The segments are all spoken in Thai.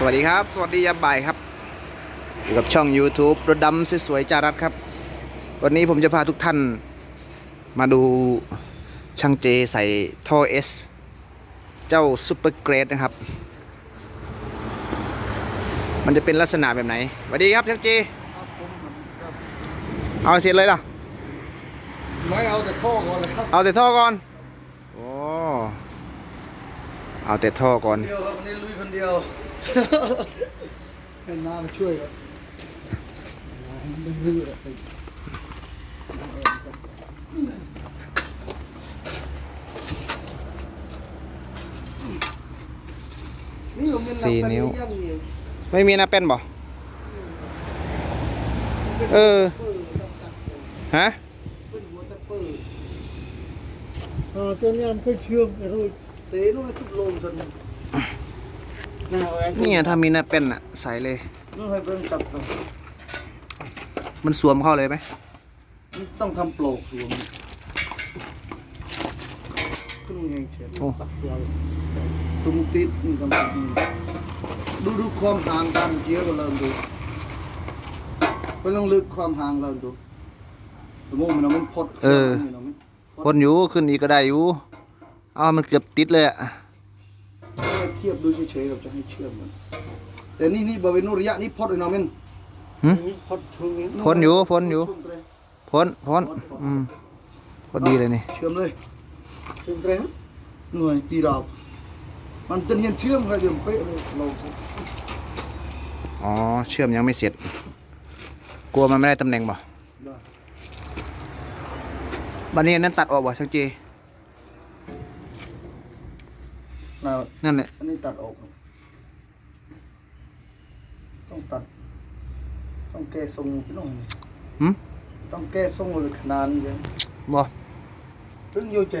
สวัสดีครับ สวัสดียามบ่ายครับอยู่กับช่อง YouTube รถดำสวยๆจารัสครับ วันนี้ผมจะพาทุกท่านมาดูช่างเจใส่ท่อ S เจ้าซูเปอร์เกรดนะครับ มันจะเป็นลักษณะแบบไหนสวัสดีครับช่างเจเอาเสร็จเลยเหรอไม่เอาแต่ท่อก่อนเลยครับเอาแต่ท่อก่อนโอ้เอาแต่ท่อก่อนเดียวครับวันนี้ลุยคนเดียว ให้น้ามาช่วยครับน้ามันลื่นๆไปนี่ผมเป็นสี่กไปนิ้วย่ำอยู่ไม่มีหน้าเป็นบ่เออเปิดต้องตัดเลยฮะเป็นหัวตะเปิดเออตัวนี้มันก็เชื่อมไอ้รู้เตะนู่นทุบลมจนน่า เอาไอ้นี่ถ้ามีหน้าเป็นอะใส่เลยนู่นให้เป็นตัดเอามันสวมเข้าเลยไหม ต้องทำโปรกสวมขึ้นเองเฉียดโอ้ตัดเราตุ้มติดนี่กำลังดีดูดูความห่างกันเจียวกันเลยดูไปลองลึกความห่างเลยดูสมมติมันเอามันพดเออมันเอามันพคดนอยู่ขึ้นอีกก็ได้อยู่ เอามันเกือบติดเลยอะให้ เทียบดูเฉยๆเราจะให้เชื่อมมันแต่นี่นี่บริเวณนู้นระยะนี้พดเลยเนาะมันหึพดช่วงนี้พ้นอยู่พ้นอยู่ช่วงเตะพ้นพ้นอืมพอดีเลยนี่เชื่อมเลยช่วงเตะหน่วยปีเรามันเป็นเห็นเชื่อมครับเดี๋ยวเป๊ะเลยเราใช้อ๋อเชื่อมยังไม่เสร็จ กลัวมันไม่ได้ตำแหน่งบ่ได้บันนี้นั่นตัดออกบ่ช่าง เจนะนั่นแหละ อันนี้ตัดออก ต้องตัด ต้องแก้ทรงพี่น้องหึต้องแก้ทรงเลยขนาดนี้เลยบ่เพิ่งโยเจ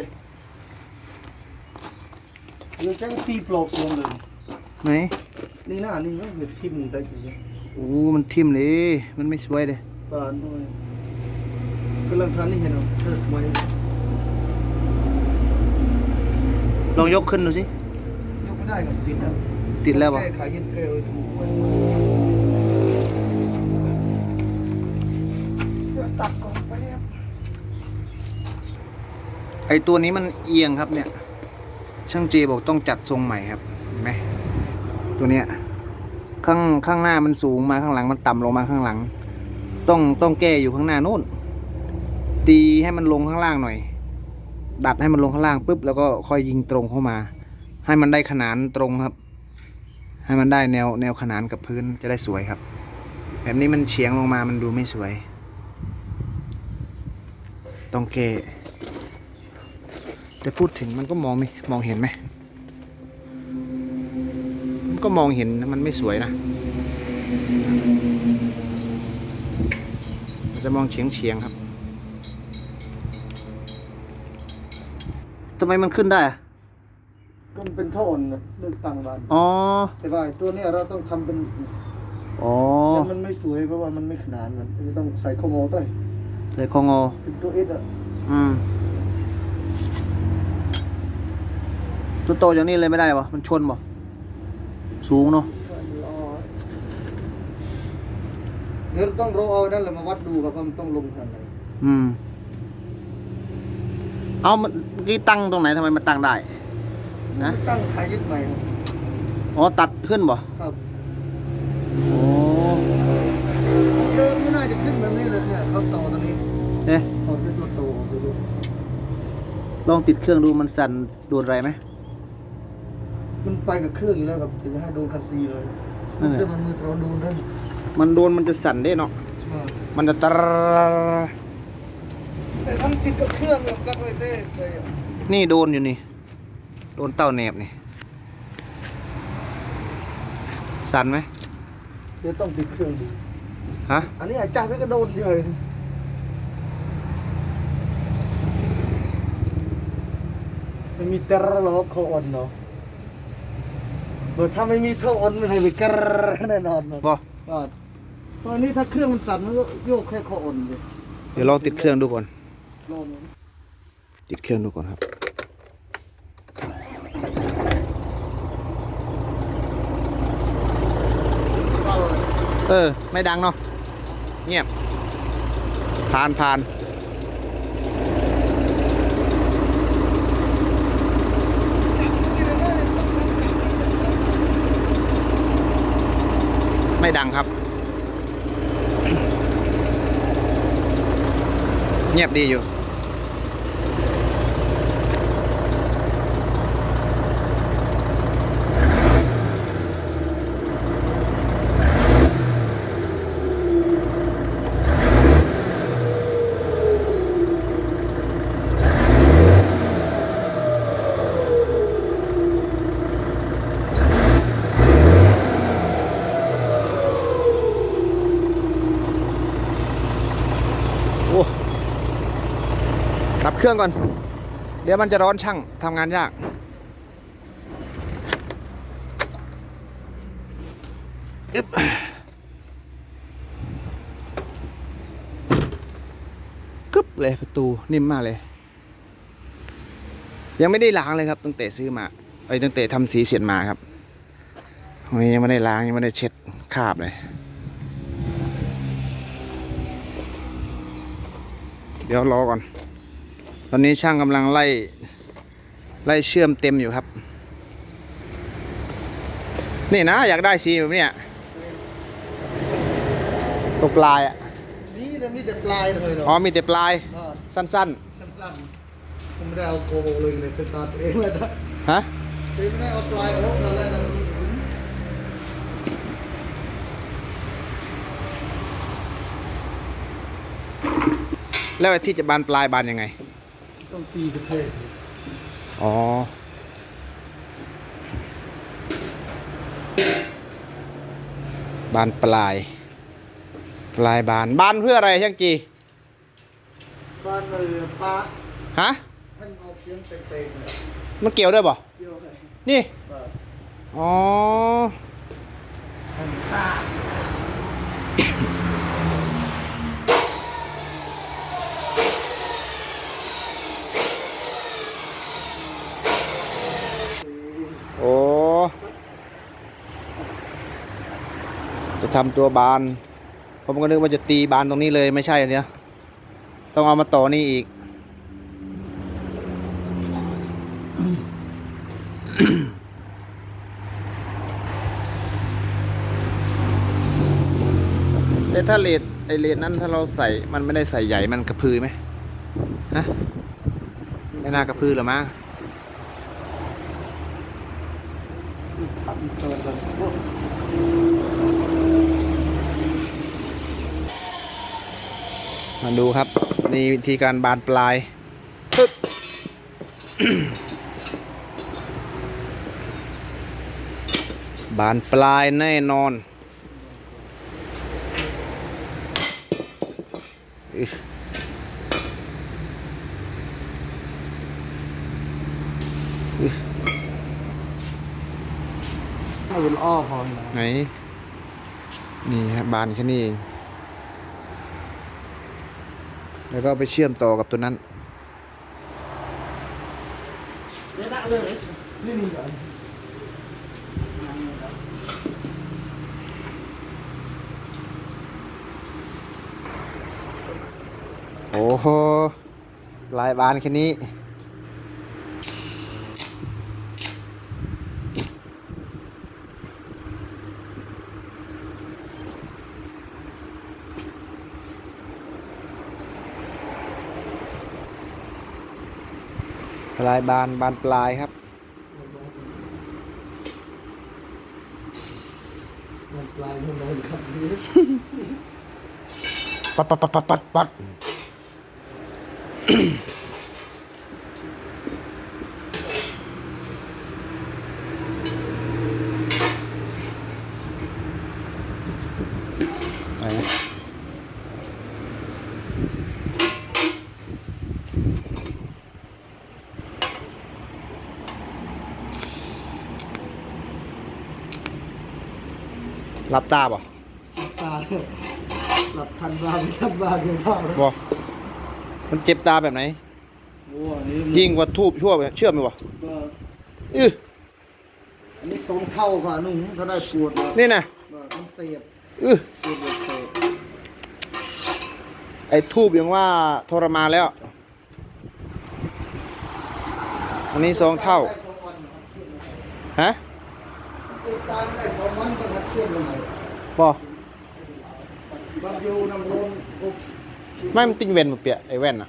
โยเจก็ตีปลอกทรงเลย ไหน นี่หน้านี่ก็เหมือนทิ่มได้ทีเดียวโอ้ มันทิ่มเลย มันไม่สวยเลยบานด้วยกำลังทานนี่เห็นเหรอเชิดไว้ลองยกขึ้นดูสิยก ไม่ได้ครับติดนะติดแล้วบ่แก้ไขยันแก้ไว้ถูกไว้เดี๋ยวตัดก่อนไปครับไอตัวนี้มันเอียงครับเนี่ย ช่างเจบอกต้องจัดทรงใหม่ครับเห็นไหมตัวเนี้ยข้างข้างหน้ามันสูงมาข้างหลังมันต่ำลงมาข้างหลัง ต้องต้องแก้อยู่ข้างหน้านู่น ตีให้มันลงข้างล่างหน่อย ดัดให้มันลงข้างล่างปุ๊บแล้วก็ค่อยยิงตรงเข้ามา ให้มันได้ขนานตรงครับ ให้มันได้แนวแนวขนานกับพื้นจะได้สวยครับ แบบนี้มันเฉียงลงมามันดูไม่สวย ต้องแก้แต่พูดถึงมันก็มองไม่มองเห็นไหมมันก็มองเห็นนะมันไม่สวยนะมันจะมองเฉียงเฉียงครับทำไมมันขึ้นได้อะ ก็มันเป็นโทนนะเลือกตั้งบ้านอ๋อ แต่ว่าไอ้ตัวเนี้ยเราต้องทำเป็นอ๋อ แต่มันไม่สวยเพราะว่ามันไม่ขนานมันต้องใส่ข้อโมด้วยใส่คองอ เป็นตัวเอสอะอืมตัวโตอย่างนี้เลยไม่ได้ปะมันชนปะสูงเนาะ เดี๋ยวต้องรอเอานั่นแหละมาวัดดูครับว่ามันต้องลงขนาดไหนอืม เอามันเมื่อกี้ตั้งตรงไหนทำไมมันตั้งได้ นะตั้งขายึดใหม่ครับอ๋อตัดขึ้นบ่ครับโอ้เดิมไม่น่าจะขึ้นแบบนี้เลยเนี่ยเขาต่อตัวนี้เอ๊ะต่อที่ตัวโตออกไปดูลองติดเครื่องดูมันสั่นโดนอะไรไหมมันไปกับเครื่องอยู่แล้วครับจะให้โดนคันซีเลยนั่นแหละแต่มันมือเราโดนนั่นมันโดนมันจะสั่นได้เนาะมันจะตรแต่มันติดกับเครื่องแบบกันไว้เด้เลยนี่โดนอยู่นี่ โดนเต้าแหนบนี่สั่นไหมเดี๋ยวต้องติดเครื่องดูฮะอันนี้อาจารย์ก็โดนเลยมันมีเตอร์ล็อกเขาอ่อนเนาะเออถ้าไม่มีเท่าอ่อนมันให้ไปกรแน่นอนเนาะบออ่าเพราะอันนี้ถ้าเครื่องมันสั่นมันก็โยกแค่ข้ออ่อนเลยเดี๋ยวลองติดเครื่องดูก่อนลองดูติดเครื่องดูก่อนครับ เออ ไม่ดังเนาะเงียบผ่านผ่านไม่ดังครับ เงียบดีอยู่ เครื่องก่อน เดี๋ยวมันจะร้อนช่างทำงานยาก อึ๊บกึ๊บเลยประตูนิ่มมากเลย ยังไม่ได้ล้างเลยครับตั้งแต่ซื้อมาเอ้ยตั้งแต่ทำสีเสียนมาครับตรงนี้ยังไม่ได้ล้างยังไม่ได้เช็ดคราบเลย เดี๋ยวรอก่อน ตอนนี้ช่างกำลังไล่ ไล่เชื่อมเต็มอยู่ครับ นี่นะอยากได้สีแบบเนี้ยตกลายอะนี่นะมีแต่ปลายเลยเนาะอ๋อมีแต่ปลายเออสั้นสั้นๆผมไม่ได้เอาโกโบเลยเลยคือตัดเองเลยนะๆฮะคือไม่ได้เอาปลายโอ๊กมาแล้วนะแล้วไอ้ที่จะบานปลายบานยังไง ต้องตีกระเพกอ๋อ บานปลาย ปลายบาน บานเพื่ออะไรช่างจี บ้านเลยปลาฮะ ท่านเอาเสียงเต็งๆเลยมันเกี่ยวด้วยบ่เกี่ยวให้นี่เอออ๋อ ท่านปลา โอ้ จะทำตัวบาน ผมก็นึกว่าจะตีบานตรงนี้เลยไม่ใช่อันเนี้ยต้องเอามาต่อนี่อีก แต่ถ้าเลดไอเลดนั้นถ้าเราใส่มันไม่ได้ใส่ใหญ่มันกระพือไหมฮะไม่น่ากระพือหรอมั้งทำเกินเลยโอ้ มาดูครับ นี่วิธีการบานปลายปึ๊บบานปลายแน่นอนอึ๊ยเอาเป็นอ้อพอนะไหน นี่ครับบานแค่นี้เอง แล้วก็ไปเชื่อมต่อกับตัวนั้นนี่นี่ก่อนโอ้โหลายบานแค่นี้ ลายบานบานปลายครับมันปลายมันโดนขับนี้ปัดปัดปัดปัดปัดปัดไหนรั บตาบ่ตาหลับทันบ้างไม่ทันบ้างยังบ้างบ่ มันเจ็บตาแบบไหน โอ้อันนี้ยิ่งกว่าทูบชั่วไปเชื่อมไหมวะก็อื้ออันนี้สองเท่าค่ะนุ่งถ้าได้ปวดนะนี่นะก็มันเสียบอื้อเสียบเตะไอ้ทูบยังว่าทรมานแล้ว อันนี้สองเท่าได้สองวันนะครับฮะ ติดตามได้สองวันก็หัดช่วยยังไงบอบางอยู่น้ำร้อนปุ๊บไม่มันติงเวนมาเปียไอ้แว่นอะ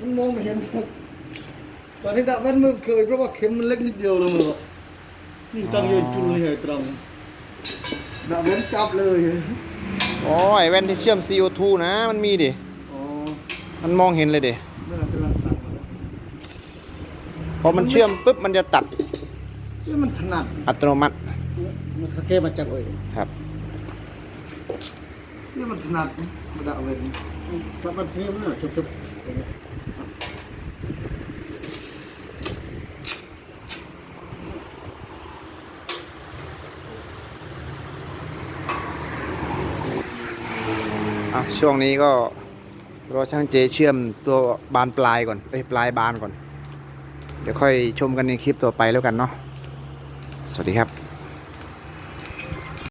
มันมองไม่เห็นตอนนี้ดับแว่นมือเคยเพราะว่าเข็มมันเล็กนิดเดียวเลยมือนี่ตั้งยืนจุลเลยตรงดับแว่นจับเลยอ๋อไอ้แว่นที่เชื่อม CO2 นะ มันมีดิอ๋อมันมองเห็นเลยดิไม่น่าเป็นลักษณะพอมันเชื่อมปุ๊บมันจะตัดนี่มันถนัด อัตโนมัติ มันถ้าแก้มาจับเลยครับนี่มันถนัดมาดับแว่น Pak Mat sini mana? Cukup. อะช่วงนี้ก็รอช่างเจเชื่อมตัวบานปลายก่อนเอ้ยปลายบานก่อน เดี๋ยวค่อยชมกันในคลิปต่อไปแล้วกันเนาะสวัสดีครับ